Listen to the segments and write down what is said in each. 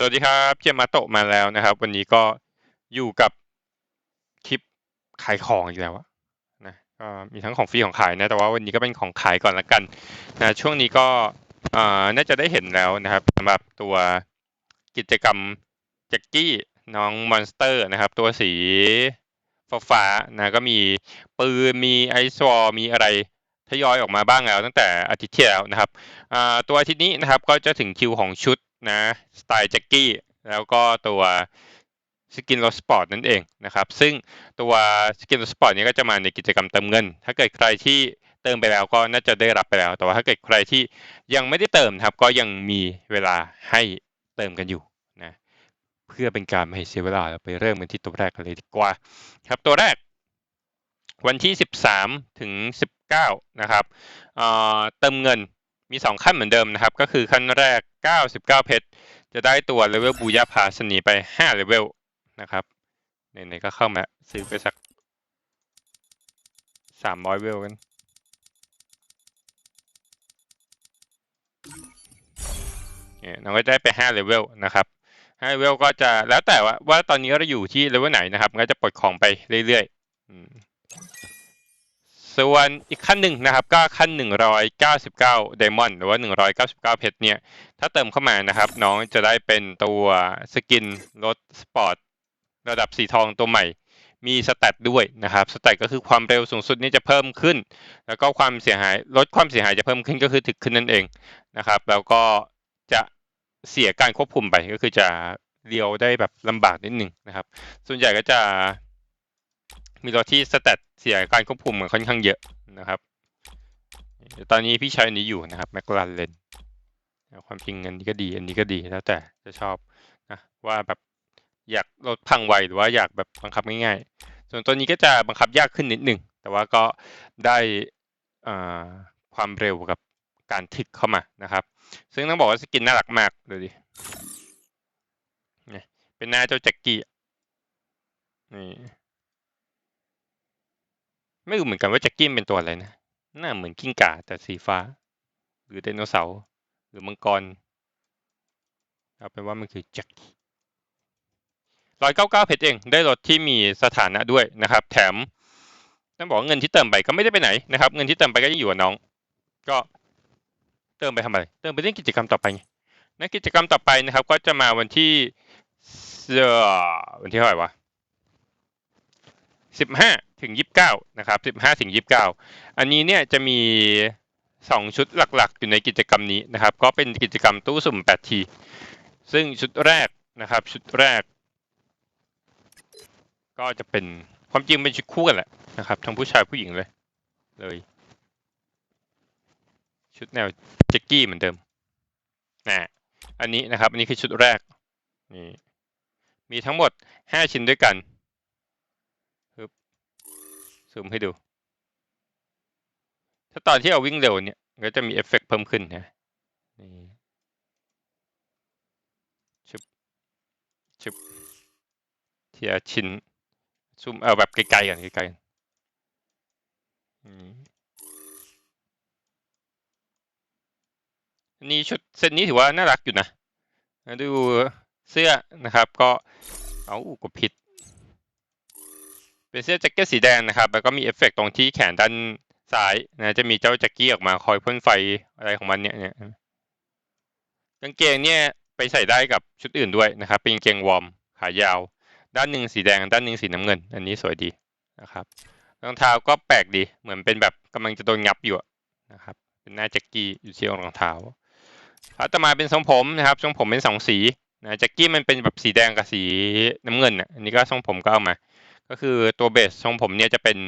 สวัสดีครับเจยมาโตะมาแล้วนะครับ วันนี้ก็อยู่กับคลิปขายของอีกแล้วะนะก็มีทั้งของฟรีของขายนะแต่ว่าวันนี้ก็เป็นของขายก่อนละกันนะช่วงนี้ก็อ่าน่าจะได้เห็นแล้วนะครับสำหรับตัวกิจกรรมแจ็กกี้น้องมอนสเตอร์นะครับ ตัวสีฟ้าๆนะก็มีปืนมีไอซ์วอมีอะไรทยอยออกมาบ้างแล้วตั้งแต่อาทิตย์ที่แล้วนะครับตัวอาทิตย์นี้นะครับก็จะถึงคิวของชุด นะสไตล์แจ็กกี้แล้วก็ตัวสกินโรสปอร์ตนั่นเองนะครับ ซึ่งตัวสกินโรสปอร์ตนี้ก็จะมาในกิจกรรมเติมเงิน ถ้าเกิดใครที่เติมไปแล้วก็น่าจะได้รับไปแล้ว แต่ว่าถ้าเกิดใครที่ยังไม่ได้เติมครับ ก็ยังมีเวลาให้เติมกันอยู่นะเพื่อเป็นการไม่ให้เสียเวลาเราไปเริ่มกันที่ตัวแรกกันเลยดีกว่า ครับตัวแรก วันที่ 13 ถึง 19 นะครับเเติมเงิน มี 2 ขั้นเหมือนเดิมนะครับ ก็คือขั้นแรก 99 เพชร จะได้ตัวเลเวลบูยาพาสนีไป5เลเวลนะครับไหนๆก็เข้ามาซื้อไปสัก 300 เวลกันเนี่ยน้องก็ได้ไป5เลเวลนะครับ5เลเวลก็จะแล้วแต่ว่าว่าตอนนี้เราอยู่ที่เลเวลไหนนะครับ ก็จะปลดของไปเรื่อยๆอืม ส่วนอีกขั้นหนึ่งนะครับก็ขั้น 199ไดมอนหรือว่า 199 เพชรเนี่ย ถ้าเติมเข้ามานะครับ น้องจะได้เป็นตัวสกินรถสปอร์ตระดับสีทองตัวใหม่ มีสแตทด้วยนะครับสแตทก็คือความเร็วสูงสุดนี่จะเพิ่มขึ้น แล้วก็ความเสียหายลดความเสียหายจะเพิ่มขึ้นก็คือถึกขึ้นนั่นเองนะครับ แล้วก็จะเสียการควบคุมไปก็คือจะเลี้ยวได้แบบลำบากนิดหนึ่งนะครับ ส่วนใหญ่ก็จะ มีรถที่สแตทเสียการควบคุมค่อนข้างเยอะนะครับ ตอนนี้พี่ใช้อันนี้อยู่นะครับแมคลาเรนความจริงอันนี้ก็ดีอันนี้ก็ดีแล้วแต่จะชอบนะว่าแบบอยากลดพังไวหรือว่าอยากแบบบังคับง่ายๆ ส่วนตัวนี้ก็จะบังคับยากขึ้นนิดหนึ่งแต่ว่าก็ได้ความเร็วกับการถึกเข้ามานะครับ ซึ่งต้องบอกว่าสกินน่ารักมากดูดิเป็นหน้าเจ้าแจ็กกี้นี่ ไม่รู้เหมือนกันว่าแจ็กกี้เป็นตัวอะไรนะ หน้าเหมือนกิ้งก่าแต่สีฟ้า หรือไดโนเสาร์หรือมังกร เอาเป็นว่ามันคือแจ็กกี้ร้อยเก้าเก้าเพชรเอง ได้รถที่มีสถานะด้วยนะครับ แถมต้องบอกว่าเงินที่เติมไปก็ไม่ได้ไปไหนนะครับ เงินที่เติมไปก็ยังอยู่กับน้อง ก็เติมไปทำอะไร เติมไปเล่นกิจกรรมต่อไปไงในกิจกรรมต่อไปนะครับ ก็จะมาวันที่เออวันที่เท่าไหร่วะ สิบห้าถึงยี่สิบเก้านะครับสิบห้าถึงยี่สิบเก้าอันนี้เนี่ยจะมีสองชุดหลักๆ อยู่ในกิจกรรมนี้นะครับ ก็เป็นกิจกรรมตู้สุ่มแปดทีซึ่งชุดแรกนะครับ ชุดแรก ก็จะเป็นความจริงเป็นชุดคู่กันแหละนะครับ ทั้งผู้ชายผู้หญิงเลย เลย ชุดแนวแจ็กกี้เหมือนเดิมนะอันนี้นะครับ อันนี้คือชุดแรกนี่มีทั้งหมดห้าชิ้นด้วยกัน ซูมให้ดู ถ้าตอนที่เราวิ่งเร็วเนี่ย ก็จะมีเอฟเฟกต์เพิ่มขึ้นนะนี่ชุบชุบเทีละชิ้นซูมเอาแบบไกลๆก่อนไกลๆก่อนอันนี้ชุดเซตนี้ถือว่าน่ารักอยู่นะ ดูเสื้อนะครับ ก็ เอากดผิด เป็นเสื้อแจ็คเก็ตสีแดงนะครับแล้วก็มีเอฟเฟกต์ตรงที่แขนด้านซ้ายนะจะมีเจ้าแจ็คกี้ออกมาคอยพ่นไฟอะไรของมันเนี่ยเนี่ยกางเกงเนี่ยไปใส่ได้กับชุดอื่นด้วยนะครับ เป็นกางเกงวอร์มขายาว ด้านหนึ่งสีแดง ด้านหนึ่งสีน้ำเงิน อันนี้สวยดีนะครับรองเท้าก็แปลกดีเหมือนเป็นแบบกำลังจะโดนงับอยู่นะครับ เป็นหน้าแจ็คกี้อยู่ที่รองเท้าครับต่อมาเป็นทรงผมนะครับทรงผมเป็นสองสีนะแจ็คกี้มันเป็นแบบสีแดงกับสีน้ำเงินอะอันนี้ก็ทรงผมก็เอามา ก็คือตัวเบสทรงผมเนี่ยจะเป็น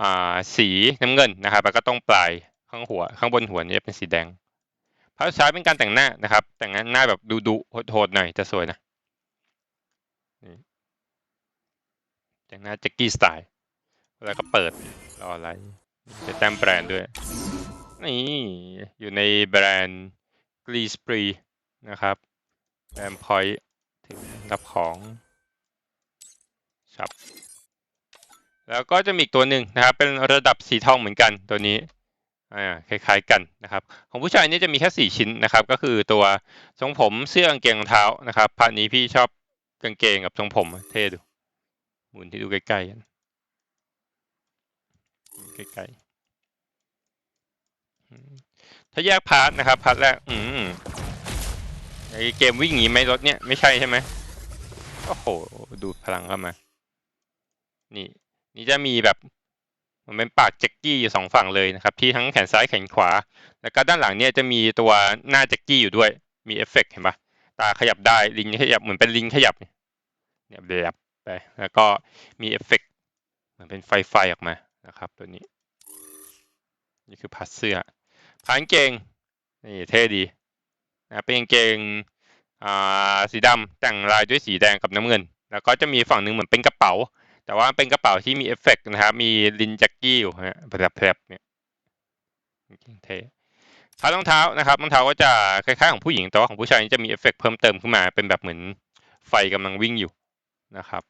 อ่าสีน้ำเงินนะครับ แล้วก็ต้องปลายข้างหัวข้างบนหัวเนี่ยเป็นสีแดงภาพสุดท้ายเป็นการแต่งหน้านะครับ แต่งหน้าแบบดูดุโหดๆหน่อยจะสวยนะแต่งหน้าแจ็คกี้สไตล์แล้วก็เปิดรออะไรจะแต้มแบรนด์ด้วยนี่อยู่ในแบรนด์กรีสปรีนะครับแบรนด์พอยต์ถึงรับของครับ แล้วก็จะมีอีกตัวหนึ่งนะครับ เป็นระดับสีทองเหมือนกันตัวนี้อ่าคล้ายๆกันนะครับ ของผู้ชายนี่จะมีแค่สี่ชิ้นนะครับ ก็คือตัวทรงผมเสื้อกางเกงรองเท้านะครับพาร์ทนี้พี่ชอบกางเกงกับทรงผมเท่ดูหมุนที่ดูใกล้ๆกันใกล้ๆถ้าแยกพาร์ทนะครับพาร์ทแรกอืมไอเกมวิ่งหนีไหมรถเนี่ยไม่ใช่ใช่ไหมโอ้โหดูพลังเข้ามา นี่ นี่จะมีแบบมันเป็นปากแจ็กกี้อยู่สองฝั่งเลยนะครับ ที่ทั้งแขนซ้ายแขนขวา แล้วก็ด้านหลังเนี่ยจะมีตัวหน้าแจ็กกี้อยู่ด้วย มีเอฟเฟกต์เห็นปะตาขยับได้ลิงขยับเหมือนเป็นลิงขยับเนี่ยเนี่ยแบบไปแล้วก็มีเอฟเฟกต์เหมือนเป็นไฟไฟออกมานะครับ ตัวนี้ นี่คือพัดเสื้อพันเกงนี่เท่ดีนะเป็นเกงอ่าสีดำแต่งลายด้วยสีแดงกับน้ำเงิน แล้วก็จะมีฝั่งหนึ่งเหมือนเป็นกระเป๋า แต่ว่าเป็นกระเป๋าที่มีเอฟเฟกต์นะครับ มีลินจ็กกี้อยู่ฮะแบบแบบเนี่ยเท่พารองเท้านะครับรองเท้าก็จะคล้ายๆของผู้หญิงแต่ว่าของผู้ชายนี่จะมีเอฟเฟกต์เพิ่มเติมขึ้นมา เป็นแบบเหมือนไฟกำลังวิ่งอยู่นะครับ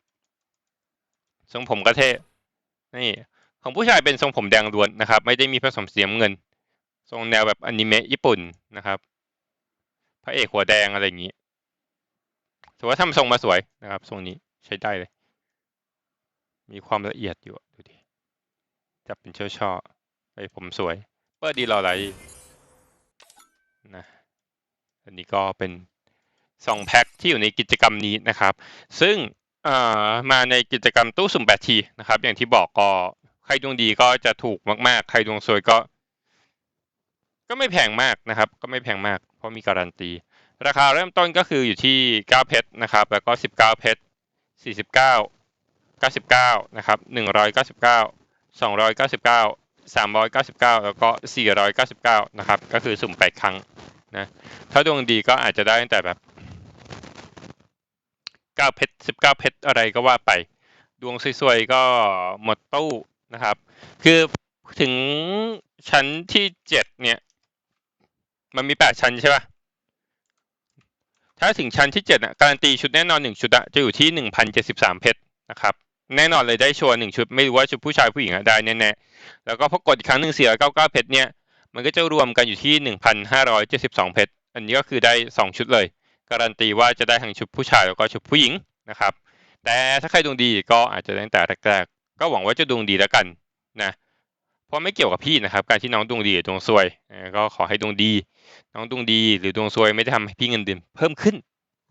ทรงผมก็เท่นี่ของผู้ชายเป็นทรงผมแดงล้วนนะครับ ไม่ได้มีผสมสีน้ำเงิน ทรงแนวแบบอนิเมะญี่ปุ่นนะครับ พระเอกหัวแดงอะไรอย่างนี้ถือว่าทำทรงมาสวยนะครับ ทรงนี้ใช้ได้เลย มีความละเอียดอยู่ดูดิจับเป็นช่อช่อๆไปผมสวยเปิดดีรออะไรนะอันนี้ก็เป็นสองแพ็คที่อยู่ในกิจกรรมนี้นะครับ ซึ่งมาในกิจกรรมตู้สุ่มแบตทีนะครับ อย่างที่บอกก็ใครดวงดีก็จะถูกมากๆ ใครดวงซวยก็ ก็ไม่แพงมากนะครับ ก็ไม่แพงมาก เพราะมีการันตี ราคาเริ่มต้นก็คืออยู่ที่ 9 เพชรนะครับ แล้วก็ 19 เพชร49 99นะครับ199 299 399 แล้วก็ 499นะครับก็คือสุ่ม 8 ครั้งนะถ้าดวงดีก็อาจจะได้ตั้งแต่แบบ9เพชร19 เพชรอะไรก็ว่าไป ดวงสวยๆก็หมดตู้นะครับ คือถึงชั้นที่ 7 เนี่ย มันมี 8 ชั้นใช่ป่ะถ้าถึงชั้นที่7อะการันตีชุดแน่นอน 1 ชุดอะจะอยู่ที่ 1,073 เพชรนะครับ แน่นอนเลยได้ชัวร์หนึ่งชุดไม่รู้ว่าชุดผู้ชายผู้หญิงอะได้แน่ๆแล้วก็พอกดอีกครั้งหนึ่ง499เพชรเนี่ยมันก็จะรวมกันอยู่ที่1,572เพชรอันนี้ก็คือได้2ชุดเลย การันตีว่าจะได้ทั้งชุดผู้ชายแล้วก็ชุดผู้หญิงนะครับ แต่ถ้าใครดวงดีก็อาจจะได้ตั้งแต่แรกๆก็หวังว่าจะดวงดีแล้วกันนะเพราะไม่เกี่ยวกับพี่นะครับ การที่น้องดวงดีหรือดวงซวยก็ขอให้ดวงดี น้องดวงดีหรือดวงซวยไม่ได้ทำให้พี่เงินเดือนเพิ่มขึ้น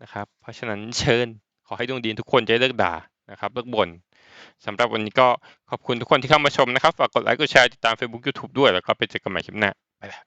นะครับ เพราะฉะนั้นเชิญขอให้ดวงดีทุกคนจะเลิกด่านะครับเลิกบ่น สำหรับวันนี้ก็ขอบคุณทุกคนที่เข้ามาชมนะครับ ฝากกดไลค์ กดแชร์ ติดตาม Facebook YouTube ด้วย แล้วก็ไปเจอกันใหม่คลิปหน้า ไปละ